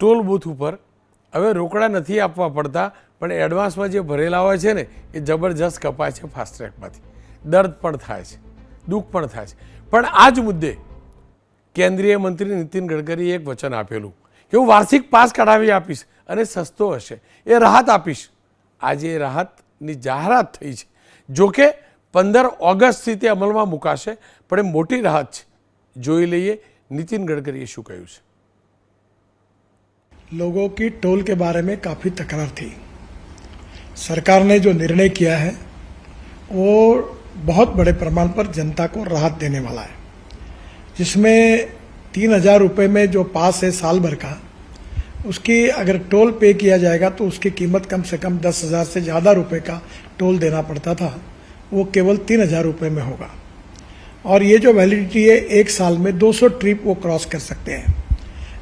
Toll booth ઉપર. હવે રોકડા નથી આપવા પડતા, પણ એડવાન્સમાં જે ભરેલા હોય છે ને, એ જબરજસ્ત કપાય છે ફાસ્ટ્રેકમાંથી દર્દ પણ થાય છે, દુઃખ પણ થાય છે. પણ આ જ મુદ્દે કેન્દ્રીય મંત્રી નીતિન ગડકરીએ એક વચન આપેલું કે હું વાર્ષિક પાસ કઢાવી આપીશ અને સસ્તો હશે. એ રાહત આપીશ. આજે એ રાહતની જાહેરાત થઈ છે. જોકે પંદર ઓગસ્ટથી તે અમલમાં મુકાશે, પણ એ મોટી રાહત છે. જોઈ લઈએ નીતિન ગડકરીએ શું કહ્યું છે. लोगों की टोल के बारे में काफ़ी तकरार थी। सरकार ने जो निर्णय किया है, वो बहुत बड़े प्रमाण पर जनता को राहत देने वाला है। जिसमें तीन हज़ार रुपये में जो पास है साल भर का, उसकी अगर टोल पे किया जाएगा तो उसकी कीमत कम से कम दस हज़ार से ज़्यादा रुपए का टोल देना पड़ता था। वो केवल तीन हज़ार रुपये में होगा। और ये जो वैलिडिटी है, एक साल में 200 ट्रिप वो क्रॉस कर सकते हैं।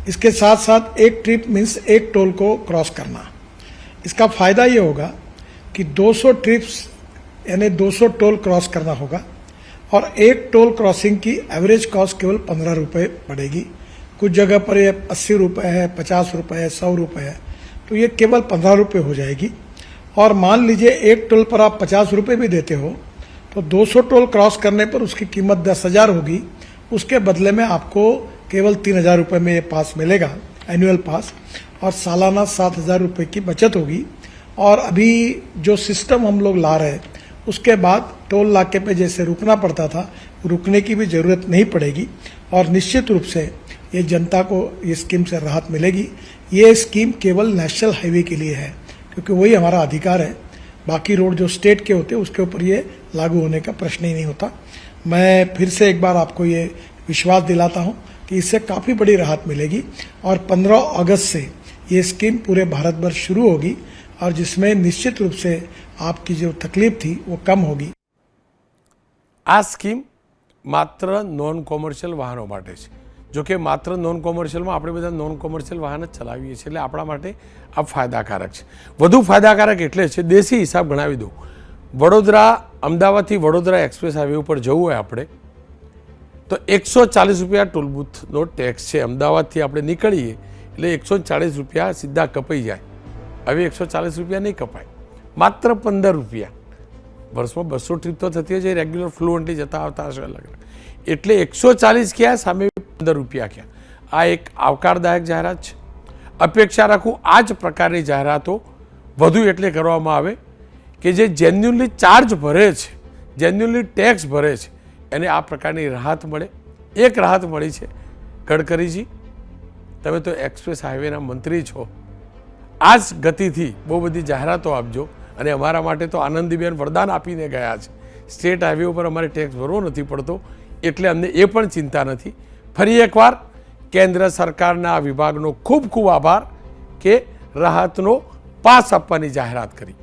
इसके साथ साथ एक ट्रिप मीन्स एक टोल को क्रॉस करना। इसका फ़ायदा ये होगा कि 200 ट्रिप्स यानी 200 टोल क्रॉस करना होगा और एक टोल क्रॉसिंग की एवरेज कॉस्ट केवल पंद्रह रुपये पड़ेगी। कुछ जगह पर ये अस्सी रुपये है, पचास रुपये है, सौ रुपये है तो ये केवल पंद्रह रुपये हो जाएगी। और मान लीजिए एक टोल पर आप पचास रुपये भी देते हो तो 200 टोल क्रॉस करने पर उसकी कीमत दस हज़ार होगी। उसके बदले में आपको केवल तीन हज़ार रुपये में ये पास मिलेगा एनुअल पास और सालाना सात हज़ार रुपये की बचत होगी। और अभी जो सिस्टम हम लोग ला रहे हैं, उसके बाद टोल नाके पे जैसे रुकना पड़ता था, रुकने की भी ज़रूरत नहीं पड़ेगी। और निश्चित रूप से ये जनता को ये स्कीम से राहत मिलेगी। ये स्कीम केवल नेशनल हाईवे के लिए है, क्योंकि वही हमारा अधिकार है। बाकी रोड जो स्टेट के होते हैं, उसके ऊपर ये लागू होने का प्रश्न ही नहीं होता। मैं फिर से एक बार आपको ये विश्वास दिलाता हूँ कि इससे काफ़ी बड़ी राहत मिलेगी और 15 अगस्त से ये स्कीम पूरे भारत भर शुरू होगी और जिसमें निश्चित रूप से आपकी जो तकलीफ थी वो कम होगी આ સ્કીમ માત્ર નોન કોમર્શિયલ વાહનો માટે છે જો કે માત્ર નોન કોમર્શિયલમાં આપણે બધા નોન કોમર્શિયલ વાહન જ ચલાવીએ છીએ એટલે આપણા માટે આ ફાયદાકારક છે વધુ ફાયદાકારક એટલે છે દેશી હિસાબ ગણાવી દઉં વડોદરા અમદાવાદથી વડોદરા એક્સપ્રેસ હાઈવે ઉપર જવું હોય આપણે તો એકસો ચાલીસ રૂપિયા ટોલ બૂથનો ટેક્સ છે. અમદાવાદથી આપણે નીકળીએ એટલે એકસો ચાલીસ રૂપિયા સીધા કપાઈ જાય. હવે એકસો ચાલીસ રૂપિયા નહીં કપાય. માત્ર પંદર રૂપિયા. વર્ષમાં બસો ટ્રીપ તો થતી હોય છે રેગ્યુલર ફ્લુઅન્ટલી જતા આવતા હશે અલગ એટલે એકસો ચાલીસ ક્યાં? સામે પંદર રૂપિયા ક્યાં? આ એક આવકારદાયક જાહેરાત છે. અપેક્ષા રાખું આ જ પ્રકારની જાહેરાતો વધુ એટલે કરવામાં આવે કે જે જેન્યુનલી ચાર્જ ભરે છે જેન્યુનલી ટેક્સ ભરે છે. એને આ પ્રકારની રાહત મળે. એક રાહત મળી છે, ગડકરીજી, તમે તો એક્સપ્રેસ હાઈવેના મંત્રી છો. આ જ ગતિથી બહુ બધી જાહેરાતો આપજો અને અમારા માટે તો આનંદીબેન વરદાન આપીને ગયા છે. સ્ટેટ હાઈવે ઉપર અમારે ટેક્સ ભરવો નથી પડતો, એટલે અમને એ પણ ચિંતા નથી. ફરી એકવાર કેન્દ્ર સરકારના આ વિભાગનો ખૂબ ખૂબ આભાર કે રાહતનો પાસ આપવાની જાહેરાત કરી.